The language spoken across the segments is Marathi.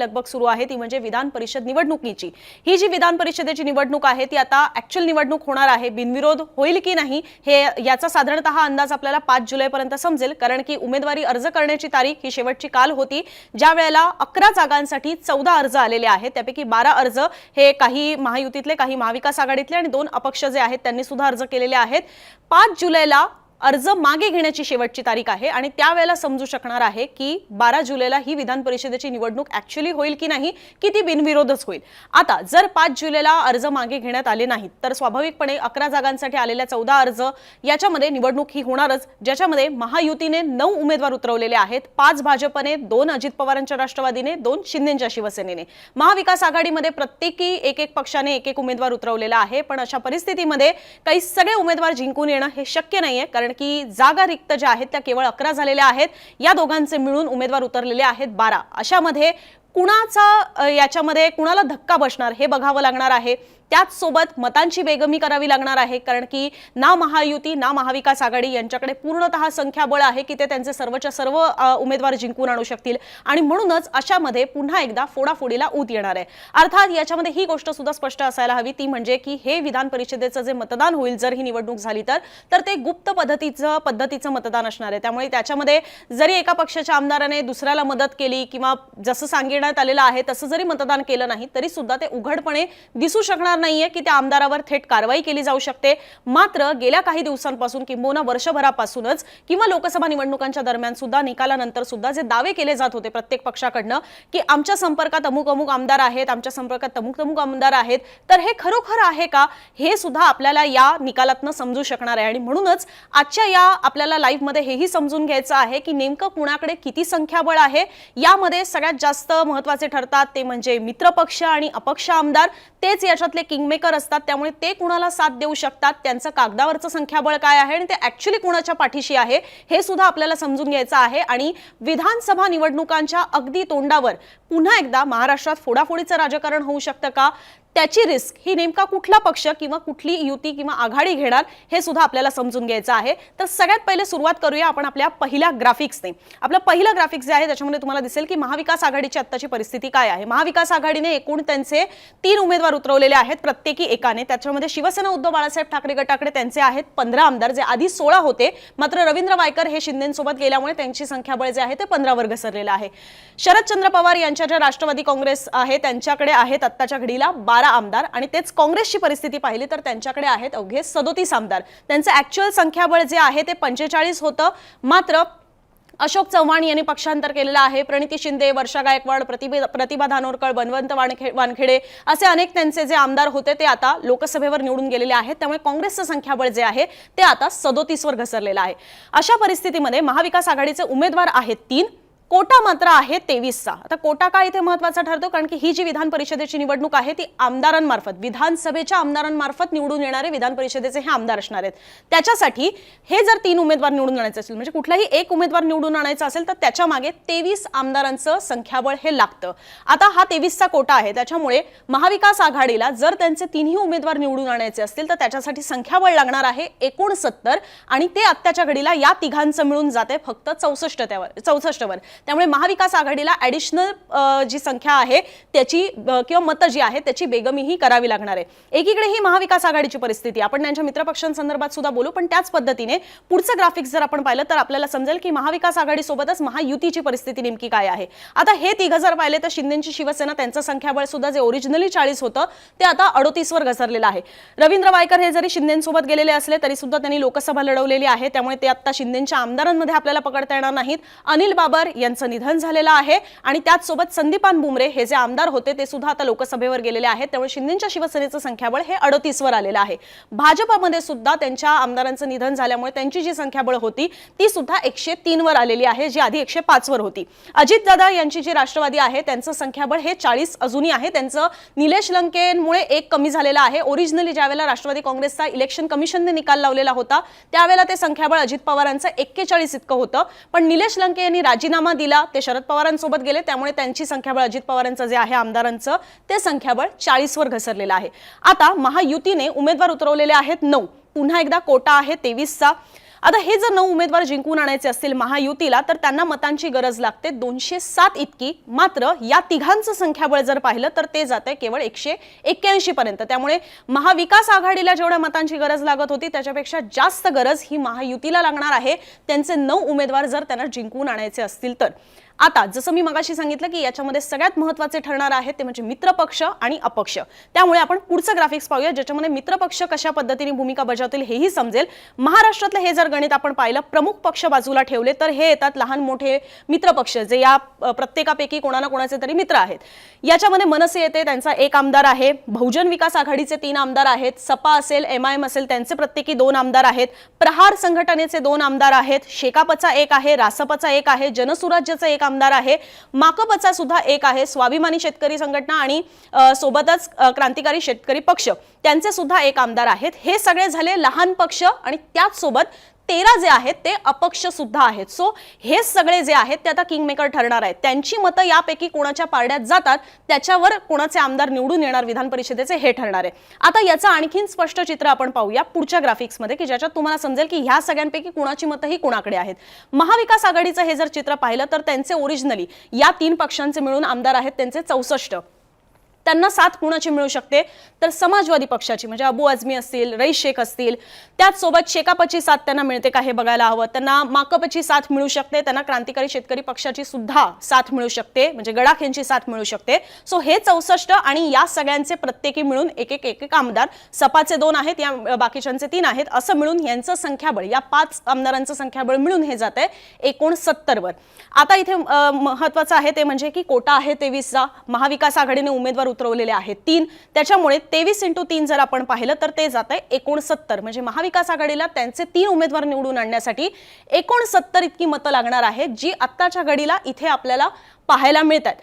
लगबग सुरू आहे ती म्हणजे विधान परिषद निवडणुकीची. ही जी विधान परिषदेची निवडणूक आहे ती आता ऍक्च्युअल निवडणूक होणार आहे. बिनविरोध होईल की नाही हे याचा साधारणतः अंदाज आपल्याला पाच जुलैपर्यंत समजेल. कारण की उमेदवारी अर्ज करण्याची तारीख ही शेवटची काल होती. ज्या वेळेला अकरा जागांसाठी चौदा अर्ज आलेले आहेत त्यापैकी बारा अर्ज हे काही महायुतीतले काही महाविकास आघाडीतले आणि दोन अपक्ष जे आहेत त्यांनी सुद्धा अर्ज केलेले आहेत. पाच जुलैला अर्ज मागे घेण्याची शेवटची तारीख आहे आणि त्यावेळेला समजू शकणार आहे की बारा जुलैला ही विधान परिषदेची निवडणूक ऍक्च्युली होईल की नाही की ती बिनविरोधच होईल. आता जर पाच जुलैला अर्ज मागे घेण्यात आले नाहीत तर स्वाभाविकपणे अकरा जागांसाठी आलेल्या चौदा अर्ज याच्यामध्ये निवडणूक ही होणारच ज्याच्यामध्ये महायुतीने नऊ उमेदवार उतरवलेले आहेत पाच भाजपने दोन अजित पवारांच्या राष्ट्रवादीने दोन शिंदेच्या शिवसेनेने. महाविकास आघाडीमध्ये प्रत्येकी एक एक पक्षाने एक एक उमेदवार उतरवलेला आहे पण अशा परिस्थितीमध्ये काही सगळे उमेदवार जिंकून येणं हे शक्य नाहीये कारण की जागा रिक्त ज्या आहेत त्या केवळ अकरा झालेल्या आहेत. या दोघांचे मिळून उमेदवार उतरलेले आहेत बारा. अशामध्ये कुणाचा याच्यामध्ये कुणाला धक्का बसणार हे बघावं लागणार आहे. त्याच सोबत मतांची बेगमी करावी लागणार आहे कारण की ना महायुती ना महाविकास आघाडी यांच्याकडे पूर्णतः संख्याबळ आहे की ते त्यांचे सर्वच्या सर्व उमेदवार जिंकून आणू शकतील. आणि म्हणूनच अशामध्ये पुन्हा एकदा फोडाफोडीला ऊत येणार आहे. अर्थात याच्यामध्ये ही गोष्ट सुद्धा स्पष्ट असायला हवी ती म्हणजे की हे विधान परिषदेचं जे मतदान होईल जर ही निवडणूक झाली तर तर ते गुप्त पद्धतीचं पद्धतीचं मतदान असणार आहे. त्यामुळे त्याच्यामध्ये जरी एका पक्षाच्या आमदाराने दुसऱ्याला मदत केली किंवा जसं सांगण्यात आलेलं आहे तसं जरी मतदान केलं नाही तरी सुद्धा ते उघडपणे दिसू शकणार नाहीये की त्या आमदारावर थेट कारवाई केली जाऊ शकते. मात्र गेल्या काही दिवसांपासून किंबहुना वर्षभरापासूनच किंवा लोकसभा निवडणुकांच्या दरम्यान सुद्धा निकालानंतर सुद्धा जे दावे केले जात होते प्रत्येक पक्षाकडनं की आमच्या संपर्कात अमुक अमुक आमदार आहेत आमच्या संपर्कात अमुक अमुक आमदार आहेत तर हे खरोखर आहे का? हे सुद्धा आपल्याला या निकालातनं समजू शकणार आहे. आणि म्हणूनच आजच्या या आपल्याला लाईव्हमध्ये हेही समजून घ्यायचं आहे की नेमकं कुणाकडे किती संख्याबळ आहे? यामध्ये सगळ्यात जास्त महत्त्वाचे ठरतात ते म्हणजे मित्रपक्ष आणि अपक्ष आमदार. तेच याच्यातले किंगमेकर असतात. त्यामुळे ते कुणाला साथ देऊ शकतात? त्यांचं कागदावरचं संख्याबळ काय आहे? आणि ते ऍक्च्युली कुणाच्या पाठीशी आहे? हे सुद्धा आपल्याला समजून घ्यायचं आहे. आणि विधानसभा निवडणुकांच्या अगदी तोंडावर पुन्हा एकदा महाराष्ट्रात फोडाफोडीचं राजकारण होऊ शकतं का? त्याची रिस्क. ही नेमका कुठला पक्ष किंवा कुठली युती किंवा आघाडी घेणार हे सुद्धा आपल्याला समजून घ्यायचं आहे. तर सगळ्यात पहिले सुरुवात करूया आपण आपल्या पहिल्या ग्राफिक्सने आपलं पहिलं ग्राफिक्स जे आहे त्याच्यामध्ये तुम्हाला दिसेल की महाविकास आघाडीची आत्ताची परिस्थिती काय आहे. महाविकास आघाडीने एकूण त्यांचे तीन उमेदवार उतरवलेले आहेत प्रत्येकी एकाने. त्याच्यामध्ये शिवसेना उद्धव बाळासाहेब ठाकरे गटाकडे त्यांचे आहेत पंधरा आमदार जे आधी सोळा होते. मात्र रवींद्र वायकर हे शिंदेसोबत गेल्यामुळे त्यांची संख्याबळ जे आहे ते पंधरावर घसरलेलं आहे. शरदचंद्र पवार यांच्या ज्या राष्ट्रवादी काँग्रेस आहे त्यांच्याकडे आहेत आत्ताच्या घडीला बारा आमदार आणि तेच काँग्रेसची परिस्थिती पाहिली तर त्यांच्याकडे आहेत अवघे सदोतीस आमदार. त्यांचं ऍक्च्युअल संख्याबळ जे आहे ते पंचेचाळीस होतं. मात्र अशोक चव्हाण यांनी पक्षांतर केलेलं आहे. प्रणिती शिंदे वर्षा गायकवाड प्रतिभा प्रतिभा धानोरकर बनवंत वानखे वानखेडे असे अनेक त्यांचे जे आमदार होते ते आता लोकसभेवर निवडून गेलेले आहेत. त्यामुळे काँग्रेसचं संख्याबळ जे आहे ते आता सदोतीसवर घसरलेलं आहे. अशा परिस्थितीमध्ये महाविकास आघाडीचे उमेदवार आहेत तीन. कोटा मात्र आहे तेवीसचा. आता कोटा का इथे महत्त्वाचा ठरतो? कारण की ही जी विधान परिषदेची निवडणूक आहे ती आमदारांमार्फत विधानसभेच्या आमदारांमार्फत निवडून येणारे विधान परिषदेचे हे आमदार असणार आहेत. त्याच्यासाठी हे जर तीन उमेदवार निवडून आणायचे असेल म्हणजे कुठलाही एक उमेदवार निवडून आणायचा असेल तर त्याच्यामागे तेवीस आमदारांचं संख्याबळ हे लागतं. आता हा तेवीसचा कोटा आहे त्याच्यामुळे महाविकास आघाडीला जर त्यांचे तिन्ही उमेदवार निवडून आणायचे असतील तर त्याच्यासाठी संख्याबळ लागणार आहे एकोणसत्तर आणि ते आत्ताच्या घडीला या तिघांचं मिळून जाते फक्त चौसष्ट त्यावर चौसष्टवर. त्यामुळे महाविकास आघाडीला ॲडिशनल जी संख्या आहे त्याची किंवा मतं जी आहे त्याची बेगमीही करावी लागणार आहे. एकीकडे ही महाविकास आघाडीची परिस्थिती आपण त्यांच्या मित्रपक्षांसंदर्भात सुद्धा बोलू पण त्याच पद्धतीने पुढचं ग्राफिक्स जर आपण पाहिलं तर आपल्याला समजेल की महाविकास आघाडीसोबतच महायुतीची परिस्थिती नेमकी काय आहे. आता हे तिघ जर पाहिले तर शिंदेची शिवसेना त्यांचं संख्याबळ सुद्धा जे ओरिजिनली चाळीस होतं ते आता अडोतीसवर घसरलेलं आहे. रवींद्र वायकर हे जरी शिंदेसोबत गेलेले असले तरी सुद्धा त्यांनी लोकसभा लढवलेली आहे त्यामुळे ते आता शिंदेच्या आमदारांमध्ये आपल्याला पकडता येणार नाहीत. अनिल बाबर यांचं निधन झालेलं आहे. आणि त्याचसोबत संदीपान बुमरे हे जे आमदार होते ते सुद्धा आता लोकसभेवर गेलेले आहेत. त्यामुळे शिंदेच्या शिवसेनेचं संख्याबळ हे अडतीसवर आलेलं आहे. भाजपमध्ये सुद्धा त्यांच्या आमदारांचं निधन झाल्यामुळे त्यांची जी संख्याबळ होती ती सुद्धा एकशे तीनवर आलेली आहे जी आधी एकशे पाचवर होती. अजित दादा यांची जी राष्ट्रवादी आहे त्यांचं संख्याबळ हे चाळीस अजूनही आहे. त्यांचं निलेश लंकेमुळे एक कमी झालेलं आहे. ओरिजिनली ज्यावेळेला राष्ट्रवादी काँग्रेसचा इलेक्शन कमिशनने निकाल लावलेला होता त्यावेळेला ते संख्याबळ अजित पवारांचं एक्केचाळीस इतकं होतं. पण निलेश लंके यांनी राजीनामा दिला ते शरद पवारांसोबत गेले त्यामुळे त्यांची संख्याबळ अजित पवारांचं जे आहे आमदारांचं ते संख्याबळ चाळीसवर घसरलेलं आहे. आता महायुतीने उमेदवार उतरवलेले आहेत नऊ. पुन्हा एकदा कोटा आहे तेवीसचा. आता हे जर नऊ उमेदवार जिंकून आणायचे असतील महायुतीला तर त्यांना मतांची गरज लागते. दोनशे सात इतकी मात्र या तिघांचं संख्याबळ जर पाहिलं तर ते जाते केवळ एकशे एक्क्याऐंशी पर्यंत. त्यामुळे महाविकास आघाडीला जेवढ्या मतांची गरज लागत होती त्याच्यापेक्षा जास्त गरज ही महायुतीला लागणार आहे. त्यांचे नऊ उमेदवार जर त्यांना जिंकून आणायचे असतील तर. आता जसं मी मगाशी सांगितलं की याच्यामध्ये सगळ्यात महत्त्वाचे ठरणार आहे ते म्हणजे मित्रपक्ष आणि अपक्ष. त्यामुळे आपण पुढचं ग्राफिक्स पाहूया ज्याच्यामध्ये मित्रपक्ष कशा पद्धतीने भूमिका बजावतील हेही समजेल. महाराष्ट्रातलं हे जर गणित आपण पाहिलं प्रमुख पक्ष बाजूला ठेवले तर हे येतात लहान मोठे मित्रपक्ष जे या प्रत्येकापैकी कोणा ना कोणाचे तरी मित्र आहेत. याच्यामध्ये मनसे येते त्यांचा एक आमदार आहे. बहुजन विकास आघाडीचे तीन आमदार आहेत. सपा असेल एम आय एम असेल त्यांचे प्रत्येकी दोन आमदार आहेत. प्रहार संघटनेचे दोन आमदार आहेत. शेकापचा एक आहे रासपचा एक आहे जनसुराज्याचा एक आमदार आहे. माकपचा सुद्धा एक आहे. स्वाभिमानी शेतकरी संघटना आणि सोबतच क्रांतिकारी शेतकरी पक्ष. त्यांचे सुद्धा एक आमदार आहेत. हे सगळे झाले लहान पक्ष आणि त्याच सोबत तेरा जे आहेत ते अपक्ष सुद्धा आहेत. सो हे सगळे जे आहेत ते आता किंगमेकर ठरणार आहेत. त्यांची मतं यापैकी कोणाच्या पारड्यात जातात त्याच्यावर कोणाचे आमदार निवडून येणार विधान परिषदेचे हे ठरणार आहे. आता याचं आणखीन स्पष्ट चित्र आपण पाहूया पुढच्या ग्राफिक्समध्ये की ज्याच्यात तुम्हाला समजेल की ह्या सगळ्यांपैकी कुणाची मतं ही कुणाकडे आहेत. महाविकास आघाडीचं हे जर चित्र पाहिलं तर त्यांचे ओरिजिनली या तीन पक्षांचे मिळून आमदार आहेत त्यांचे चौसष्ट. त्यांना साथ कुणाची मिळू शकते? तर समाजवादी पक्षाची म्हणजे अबू आझमी असतील रईस शेख असतील त्याचसोबत शेकापची साथ त्यांना मिळते का हे बघायला हवं? त्यांना माकपची साथ मिळू शकते त्यांना क्रांतिकारी शेतकरी पक्षाची सुद्धा साथ मिळू शकते म्हणजे गडाख यांची साथ मिळू शकते. सो हे चौसष्ट आणि या सगळ्यांचे प्रत्येकी मिळून एक एक एक आमदार सपाचे दोन आहेत या बाकीच्यांचे तीन आहेत असं मिळून यांचं संख्याबळ या पाच आमदारांचं संख्याबळ मिळून हे जात आहे एकोणसत्तर वर आता इथे महत्वाचं आहे ते म्हणजे की कोटा आहे तेवीसचा महाविकास आघाडीने उमेदवार उतरवलेले आहेत. तीन त्याच्यामुळे तेवीस इंटू तीन जर आपण पाहिलं तर ते जात आहे एकोणसत्तर. म्हणजे महाविकास आघाडीला त्यांचे तीन उमेदवार निवडून आणण्यासाठी एकोणसत्तर इतकी मतं लागणार आहेत जी आत्ताच्या घडीला इथे आपल्याला पाहायला मिळतात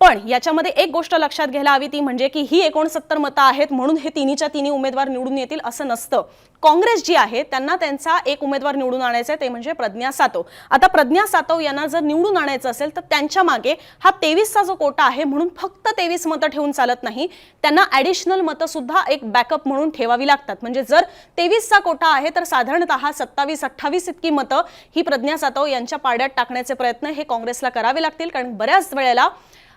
पण याच्यामध्ये एक गोष्ट लक्षात घ्यायला हवी ती म्हणजे की ही एकोणसत्तर मतं आहेत म्हणून हे तिन्हीच्या तिन्ही उमेदवार निवडून येतील असं नसतं. काँग्रेस जी आहे त्यांना त्यांचा एक उमेदवार निवडून आणायचा आहे ते म्हणजे प्रज्ञा सातव. आता प्रज्ञा सातव यांना जर निवडून आणायचं असेल तर त्यांच्या मागे हा तेवीसचा जो कोटा आहे म्हणून फक्त तेवीस मतं ठेवून चालत नाही. त्यांना ॲडिशनल मतं सुद्धा एक बॅकअप म्हणून ठेवावी लागतात. म्हणजे जर तेवीसचा कोटा आहे तर साधारणतः सत्तावीस अठ्ठावीस इतकी मतं ही प्रज्ञा सातव यांच्या पाड्यात टाकण्याचे प्रयत्न हे काँग्रेसला करावे लागतील. कारण बऱ्याच वेळेला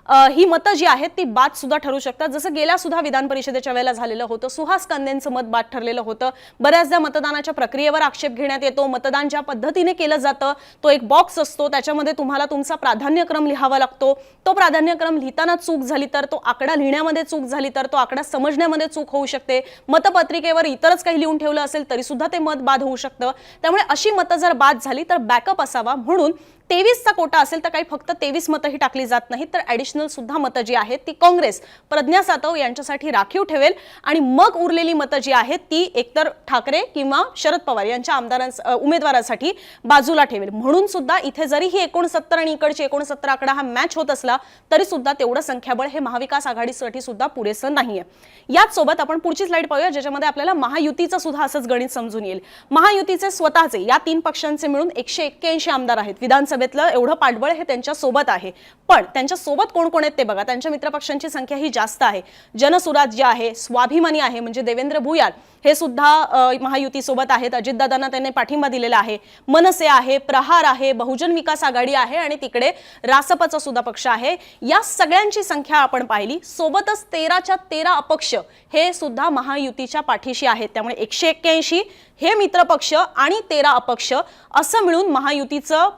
ही मतं जी आहेत ती बाद सुद्धा ठरू शकतात. जसं गेल्या सुद्धा विधान परिषदेच्या वेळेला झालेलं होतं. सुहास कांदेंचं मत बाद ठरलेलं होतं. बऱ्याचदा मतदानाच्या प्रक्रियेवर आक्षेप घेण्यात येतो. मतदान ज्या पद्धतीने केलं जातं तो एक बॉक्स असतो. त्याच्यामध्ये तुम्हाला तुमचा प्राधान्यक्रम लिहावा लागतो. तो प्राधान्यक्रम लिहिताना चूक झाली तर तो आकडा लिहिण्यामध्ये चूक झाली तर तो आकडा समजण्यामध्ये चूक होऊ शकते. मतपत्रिकेवर इतरच काही लिहून ठेवलं असेल तरी सुद्धा ते मत बाद होऊ शकतं. त्यामुळे अशी मतं जर बाद झाली तर बॅकअप असावा. म्हणून तेवीसचा कोटा असेल तर काही फक्त तेवीस मतंही टाकली जात नाहीत. तर ॲडिशनल सुद्धा मतं जी आहेत ती काँग्रेस प्रज्ञा सातव यांच्यासाठी राखीव ठेवेल. आणि मग उरलेली मतं जी आहेत ती एकतर ठाकरे किंवा शरद पवार यांच्या आमदारांस उमेदवारासाठी बाजूला ठेवेल. म्हणून सुद्धा इथे जरी ही एकोणसत्तर आणि इकडची एकोणसत्तर आकडा हा मॅच होत असला तरी सुद्धा तेवढं संख्याबळ हे महाविकास आघाडीसाठी सुद्धा पुरेसं नाहीये. याच सोबत आपण पुढची स्लाइड पाहूया ज्याच्यामध्ये आपल्याला महायुतीचं सुद्धा असंच गणित समजून येईल. महायुतीचे स्वतःचे या तीन पक्षांचे मिळून एकशे एक्क्याऐंशी आमदार आहेत. विधानसभा विधानसभेतलं एवढं पाठबळ हे त्यांच्यासोबत आहे. पण त्यांच्यासोबत कोण कोण आहेत ते बघा. त्यांच्या मित्रपक्षांची संख्या ही जास्त आहे. जनसुराज्य आहे स्वाभिमानी आहे म्हणजे देवेंद्र भुयार हे सुद्धा महायुतीसोबत आहेत. अजितदादांना त्यांनी पाठिंबा दिलेला आहे. मनसे आहे प्रहार आहे बहुजन विकास आघाडी आहे आणि तिकडे रासपचा सुद्धा पक्ष आहे. या सगळ्यांची संख्या आपण पाहिली. सोबतच तेराच्या तेरा अपक्ष हे सुद्धा महायुतीच्या पाठीशी आहेत. त्यामुळे एकशे एक्क्याऐंशी हे मित्रपक्ष आणि तेरा अपक्ष असं मिळून महायुतीचं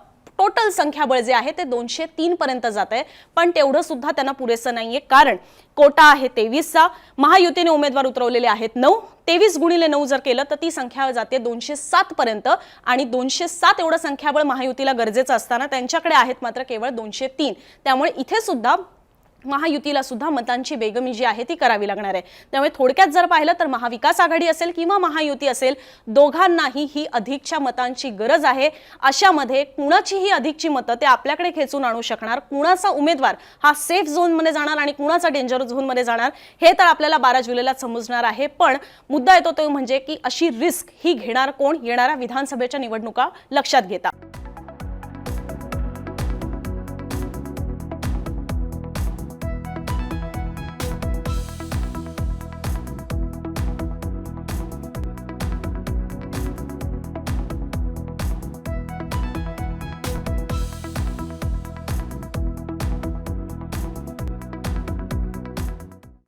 टोटल संख्याबळ जे आहे ते दोनशे तीन पर्यंत जात आहे. पण तेवढं सुद्धा त्यांना पुरेसं नाहीये. कारण कोटा आहे तेवीसचा. महायुतीने उमेदवार उतरवलेले आहेत नऊ. तेवीस गुणिले नऊ जर केलं तर ती संख्या जाते दोनशे सात पर्यंत. आणि दोनशे सात एवढं संख्याबळ महायुतीला गरजेचं असताना त्यांच्याकडे आहेत मात्र केवळ दोनशे तीन. त्यामुळे इथे सुद्धा महायुतीला सुद्धा मतांची बेगमी जी आहे ती करावी लागणार आहे. त्यामुळे थोडक्यात जर पाहिलं तर महाविकास आघाडी असेल किंवा महायुती असेल दोघांनाही ही अधिकच्या मतांची गरज आहे. अशामध्ये कुणाचीही अधिकची मतं ते आपल्याकडे खेचून आणू शकणार. कुणाचा उमेदवार हा सेफ झोनमध्ये जाणार आणि कुणाचा डेंजर झोनमध्ये जाणार हे तर आपल्याला बारा जुलैला समजणार आहे. पण मुद्दा येतो तो म्हणजे की अशी रिस्क ही घेणार कोण? येणाऱ्या विधानसभेच्या निवडणुका लक्षात घेता.